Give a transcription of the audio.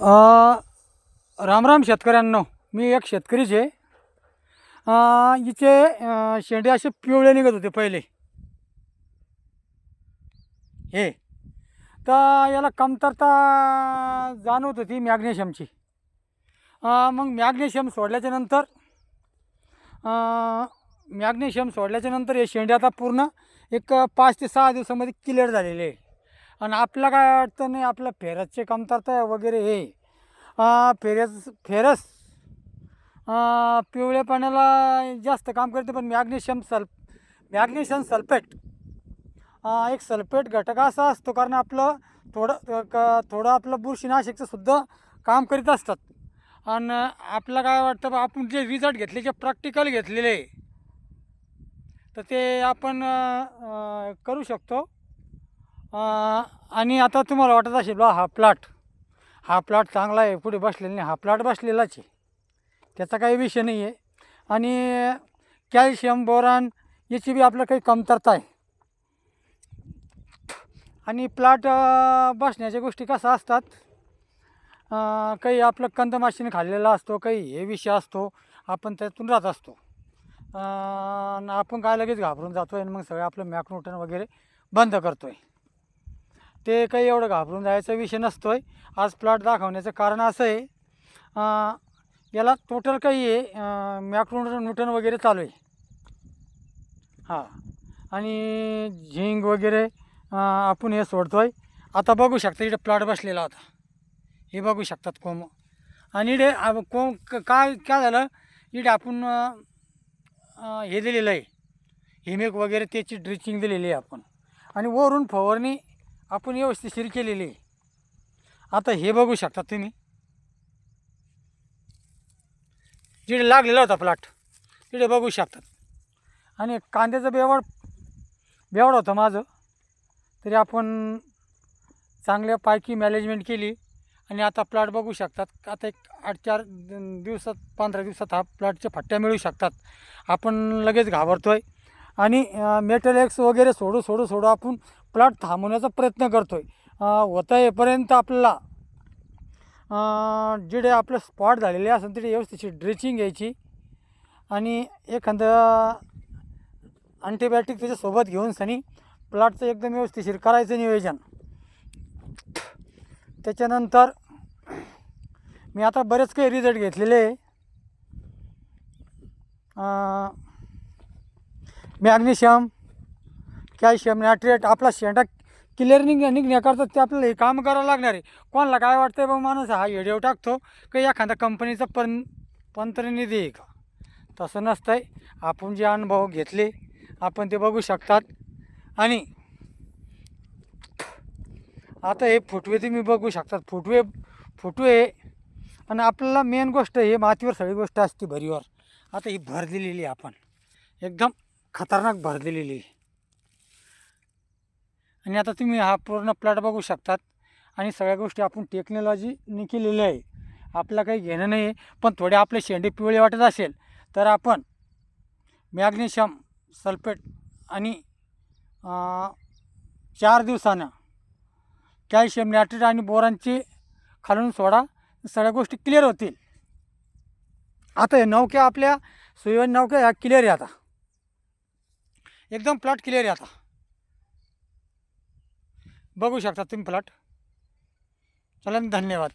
रामराम शेतकऱ्यांनो. मी एक शेतकरीच आहे. हिचे शेंडे असे पिवळे निघत होते पहिले. हे. तर याला कमतरता जाणवत होती मॅग्नेशियमची. मग मॅग्नेशियम सोडल्याच्या नंतर मॅग्नेशियम सोडल्याच्या नंतर हे शेंडे आता पूर्ण एक पाच ते सहा दिवसामध्ये क्लिअर झालेले आहे. आणि आपल्याला काय वाटतं नाही आपलं फेरसचे कमतरता वगैरे हे. फेरस फेरस पिवळ्या पाण्याला जास्त काम करते पण मॅग्नेशियम सल मॅग्नेशियम सल्फेट एक सल्फेट घटक असा असतो कारण आपलं थोडं थोडं आपलं बुरशीनाशकचं सुद्धा काम करीत असतात. आणि आपलं काय वाटतं बा आपण जे रिझल्ट घेतले जे प्रॅक्टिकल घेतलेले तर ते आपण करू शकतो. आणि आता तुम्हाला वाटत असेल बा हा प्लॉट हा प्लॉट चांगला आहे पुढे बसलेला नाही. हा प्लॉट बसलेलाच आहे. त्याचा काही विषय नाही आहे आणि कॅल्शियम बोरान याची बी आपलं काही कमतरता आहे. आणि प्लॉट बसण्याच्या गोष्टी कशा असतात? काही आपलं कंदमाशीने खाल्लेला असतो काही हे विषय असतो आपण त्यातून राहत असतो. आणि आपण काय लगेच घाबरून जातो आणि मग सगळं आपलं मॅक्रोटन वगैरे बंद करतो आहे ते काही एवढं घाबरून जायचा विषय नसतो आहे आज प्लॉट दाखवण्याचं कारण असं आहे याला टोटल काही आहे मॅक्रोन न्यूटन वगैरे चालू आहे. हां. आणि झिंग वगैरे आपण हे सोडतो आहे आता बघू शकता इकडे प्लॉट बसलेला होता. हे बघू शकतात कोम. आणि इडे कोम क- काय काय झालं? इडे आपण हे दिलेलं आहे. हिमेक वगैरे त्याची ड्रिचिंग दिलेली आहे आपण. आणि वरून फवारणी आपण व्यवस्थितशीर केलेली आहे. आता हे बघू शकता तुम्ही. जिडे लागलेला होता प्लॉट तिकडे बघू शकतात आणि कांद्याचं बेवड बेवड होतं माझं. तरी आपण चांगल्यापैकी मॅनेजमेंट केली. आणि आता प्लॉट बघू शकतात. आता एक आठ चार दिवसात पंधरा दिवसात हा प्लॉटच्या फट्ट्या मिळू शकतात. आपण लगेच घाबरतो आहे आणि मेटल एक्स वगैरे सोडू सोडू सोडू आपण प्लॉट थांबवण्याचा प्रयत्न करतो आहे होता येईपर्यंत आपल्याला जिडे आपलं स्पॉट झालेले असेल तिथे व्यवस्थित ड्रेचिंग घ्यायची आणि एखादं अँटीबायोटिक त्याच्यासोबत घेऊन सनी प्लॉटचं एकदम व्यवस्थिशीर करायचं नियोजन. त्याच्यानंतर मी आता बरेच काही रिझल्ट घेतलेले मॅग्नेशियम कॅल्शियम नायट्रेट आपला शेंडा क्लिअर निघ निघण्याकरता ते आपल्याला हे काम करावं लागणार आहे. कोणाला काय वाटतं बघ माणूस हा व्हिडिओ टाकतो की एखाद्या कंपनीचा पण पंतनिधी आहे का? तसं नसतं आहे आपण जे अनुभव घेतले आपण ते बघू शकतात. आणि आता हे फुटवे तुम्ही बघू शकतात. फुटवे फुटवे आणि आपल्याला मेन गोष्ट हे मातीवर सगळी गोष्ट असते भरीवर. आता ही भर दिलेली आहे आपण. एकदम खतरनाक भर दिलेली आहे. आणि आता तुम्ही हा पूर्ण प्लॉट बघू शकतात. आणि सगळ्या गोष्टी आपण टेक्नॉलॉजीने केलेल्या आहे. आपला काही घेणं नाही आहे पण थोडे आपले शेंडे पिवळे वाटत असेल तर आपण मॅग्नेशियम सल्फेट आणि चार दिवसानं कॅल्शियम नायट्रेट आणि बोरांची खालून सोडा सगळ्या गोष्टी क्लिअर होतील. आता हे नौक्या आपल्या सुयोग नौक्या ह्या क्लिअर आहे आता. एकदम प्लॉट क्लिअर आहे आता. बघू शकता तुम्ही प्लॉट चला धन्यवाद.